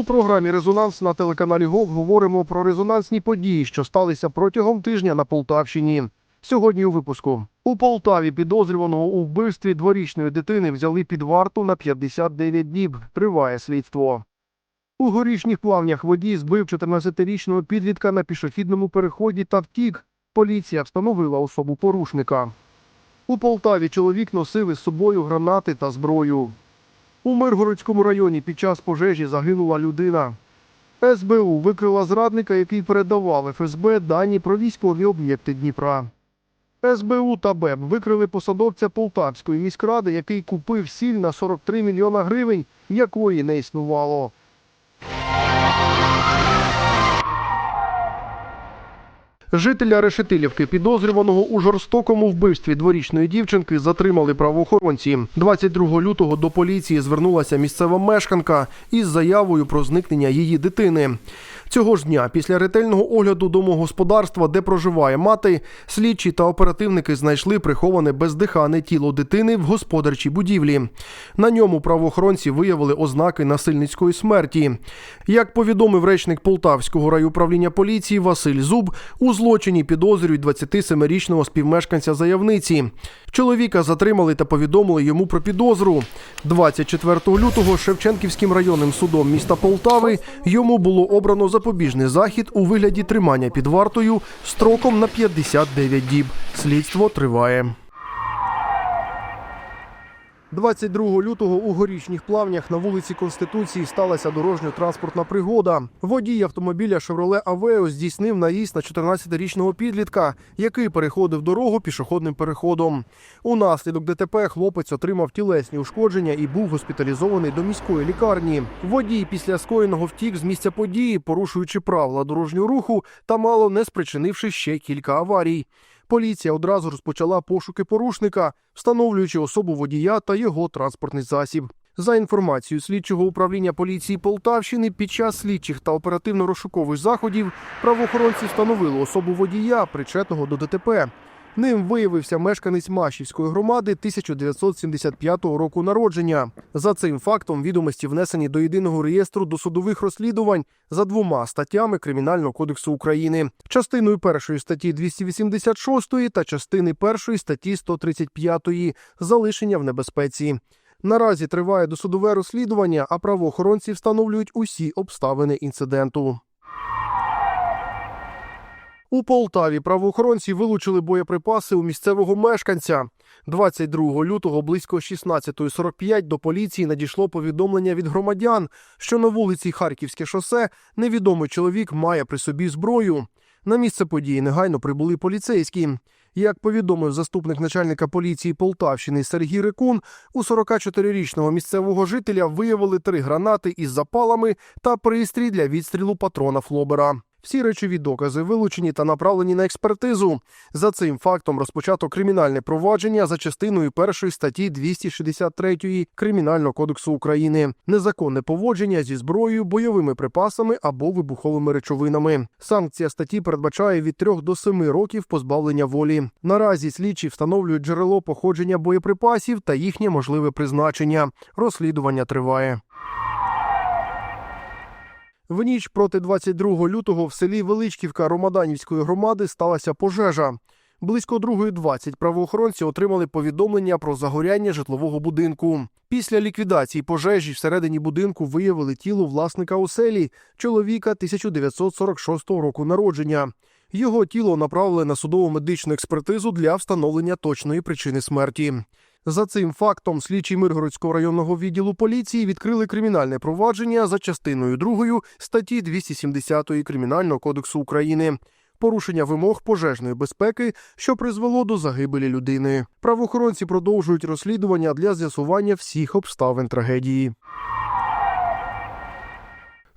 У програмі Резонанс на телеканалі ГОВ говоримо про резонансні події, що сталися протягом тижня на Полтавщині. Сьогодні у випуску у Полтаві підозрюваного у вбивстві дворічної дитини взяли під варту на 59 діб. Триває слідство. У горішніх плавнях водій збив 14-річного підлітка на пішохідному переході та втік. Поліція встановила особу порушника. У Полтаві чоловік носив із собою гранати та зброю. У Миргородському районі під час пожежі загинула людина. СБУ викрила зрадника, який передавав ФСБ дані про військові об'єкти Дніпра. СБУ та БЕБ викрили посадовця Полтавської міськради, який купив сіль на 43 мільйона гривень, якої не існувало. Жителя Решетилівки, підозрюваного у жорстокому вбивстві дворічної дівчинки, затримали правоохоронці. 22 лютого до поліції звернулася місцева мешканка із заявою про зникнення її дитини. Цього ж дня, після ретельного огляду домогосподарства, де проживає мати, слідчі та оперативники знайшли приховане бездихане тіло дитини в господарчій будівлі. На ньому правоохоронці виявили ознаки насильницької смерті. Як повідомив речник Полтавського райуправління поліції Василь Зуб, у злочині підозрюють 27-річного співмешканця заявниці. Чоловіка затримали та повідомили йому про підозру. 24 лютого Шевченківським районним судом міста Полтави йому було обрано запобіжний захід у вигляді тримання під вартою строком на 59 діб. Слідство триває. 22 лютого у горішніх плавнях на вулиці Конституції сталася дорожньо-транспортна пригода. Водій автомобіля Chevrolet Aveo здійснив наїзд на 14-річного підлітка, який переходив дорогу пішохідним переходом. Унаслідок ДТП хлопець отримав тілесні ушкодження і був госпіталізований до міської лікарні. Водій після скоєного втік з місця події, порушуючи правила дорожнього руху та мало не спричинивши ще кілька аварій. Поліція одразу розпочала пошуки порушника, встановлюючи особу водія та його транспортний засіб. За інформацією слідчого управління поліції Полтавщини, під час слідчих та оперативно-розшукових заходів правоохоронці встановили особу водія, причетного до ДТП. Ним виявився мешканець Машівської громади 1975 року народження. За цим фактом відомості внесені до єдиного реєстру досудових розслідувань за двома статтями Кримінального кодексу України, частиною першої статті 286 та частини першої статті 135 залишення в небезпеці. Наразі триває досудове розслідування, а правоохоронці встановлюють усі обставини інциденту. У Полтаві правоохоронці вилучили боєприпаси у місцевого мешканця. 22 лютого близько 16.45 до поліції надійшло повідомлення від громадян, що на вулиці Харківське шосе невідомий чоловік має при собі зброю. На місце події негайно прибули поліцейські. Як повідомив заступник начальника поліції Полтавщини Сергій Рикун, у 44-річного місцевого жителя виявили три гранати із запалами та пристрій для відстрілу патрона Флобера. Всі речові докази вилучені та направлені на експертизу. За цим фактом розпочато кримінальне провадження за частиною першої статті 263 Кримінального кодексу України незаконне поводження зі зброєю, бойовими припасами або вибуховими речовинами. Санкція статті передбачає від 3 до 7 років позбавлення волі. Наразі слідчі встановлюють джерело походження боєприпасів та їхнє можливе призначення. Розслідування триває. В ніч проти 22 лютого в селі Величківка Ромаданівської громади сталася пожежа. Близько 2.20 правоохоронці отримали повідомлення про загоряння житлового будинку. Після ліквідації пожежі всередині будинку виявили тіло власника оселі, чоловіка 1946 року народження. Його тіло направили на судово медичну експертизу для встановлення точної причини смерті. За цим фактом слідчі Миргородського районного відділу поліції відкрили кримінальне провадження за частиною 2 статті 270 Кримінального кодексу України. Порушення вимог пожежної безпеки, що призвело до загибелі людини. Правоохоронці продовжують розслідування для з'ясування всіх обставин трагедії.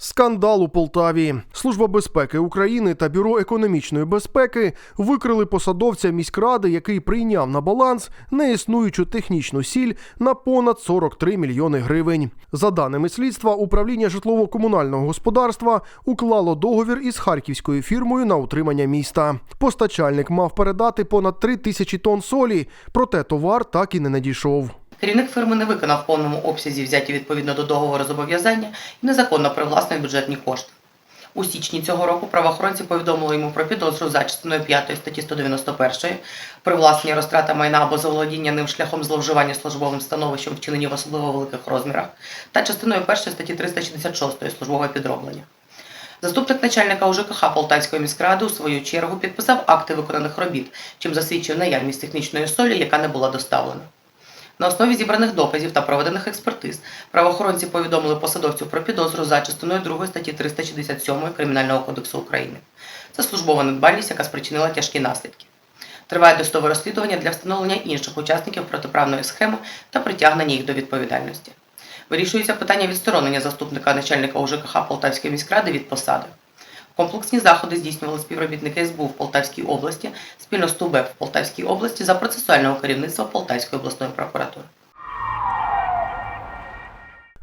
Скандал у Полтаві. Служба безпеки України та Бюро економічної безпеки викрили посадовця міськради, який прийняв на баланс неіснуючу технічну сіль на понад 43 мільйони гривень. За даними слідства, управління житлово-комунального господарства уклало договір із харківською фірмою на утримання міста. Постачальник мав передати понад 3 тисячі тонн солі, проте товар так і не надійшов. Керівник фірми не виконав в повному обсязі взяті відповідно до договору зобов'язання і незаконно привласнив бюджетні кошти. У січні цього року правоохоронці повідомили йому про підозру за частиною 5 статті 191 привласнення розтрата майна або заволодіння ним шляхом зловживання службовим становищем, вчинені в особливо великих розмірах, та частиною 1 статті 366 службове підроблення. Заступник начальника УЖКХ Полтавської міськради у свою чергу підписав акти виконаних робіт, чим засвідчив наявність технічної солі, яка не була доставлена. На основі зібраних доказів та проведених експертиз правоохоронці повідомили посадовцю про підозру за частиною 2 статті 367 Кримінального кодексу України. Це службова недбальність, яка спричинила тяжкі наслідки. Триває досудове розслідування для встановлення інших учасників протиправної схеми та притягнення їх до відповідальності. Вирішується питання відсторонення заступника начальника УЖКХ Полтавської міськради від посади. Комплексні заходи здійснювали співробітники СБУ в Полтавській області спільно з ТУБЕП в Полтавській області за процесуального керівництва Полтавської обласної прокуратури.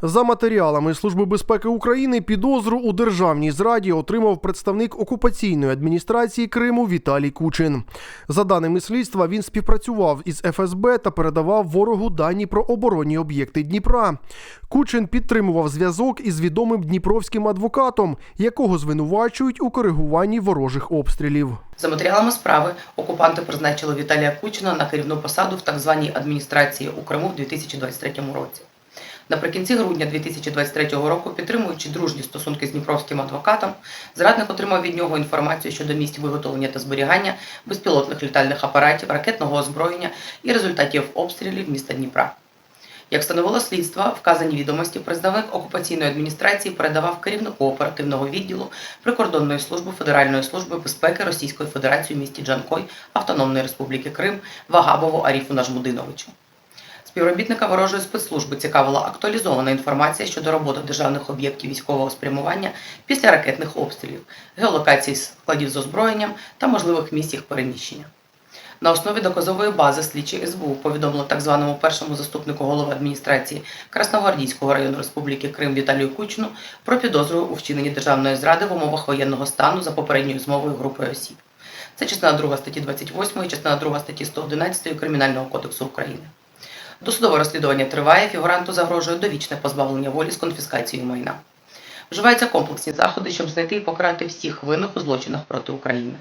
За матеріалами Служби безпеки України підозру у державній зраді отримав представник окупаційної адміністрації Криму Віталій Кучин. За даними слідства, він співпрацював із ФСБ та передавав ворогу дані про оборонні об'єкти Дніпра. Кучин підтримував зв'язок із відомим дніпровським адвокатом, якого звинувачують у коригуванні ворожих обстрілів. За матеріалами справи окупанти призначили Віталія Кучина на керівну посаду в так званій адміністрації у Криму в 2023 році. Наприкінці грудня 2023 року, підтримуючи дружні стосунки з дніпровським адвокатом, зрадник отримав від нього інформацію щодо місць виготовлення та зберігання безпілотних літальних апаратів, ракетного озброєння і результатів обстрілів міста Дніпра. Як встановило слідство, вказані відомості представник окупаційної адміністрації передавав керівнику оперативного відділу прикордонної служби Федеральної служби безпеки Російської Федерації в місті Джанкой Автономної Республіки Крим Вагабову Аріфу Нажмудиновичу. Співробітника ворожої спецслужби цікавила актуалізована інформація щодо роботи державних об'єктів військового спрямування після ракетних обстрілів, геолокації складів з озброєнням та можливих місць їх переміщення. На основі доказової бази слідчі СБУ повідомили так званому першому заступнику голови адміністрації Красногвардійського району Республіки Крим Віталію Кучину про підозру у вчиненні державної зради в умовах воєнного стану за попередньою змовою групою осіб. Це частина 2 статті 28 і частина 2 статті 111 Кримінального кодексу України. Досудове розслідування триває, фігуранту загрожує довічне позбавлення волі з конфіскацією майна. Вживаються комплексні заходи, щоб знайти і покарати всіх винних у злочинах проти України.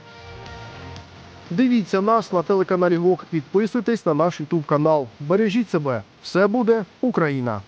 Дивіться нас на телеканалі ВОК, підписуйтесь на наш Ютуб канал. Бережіть себе. Все буде Україна!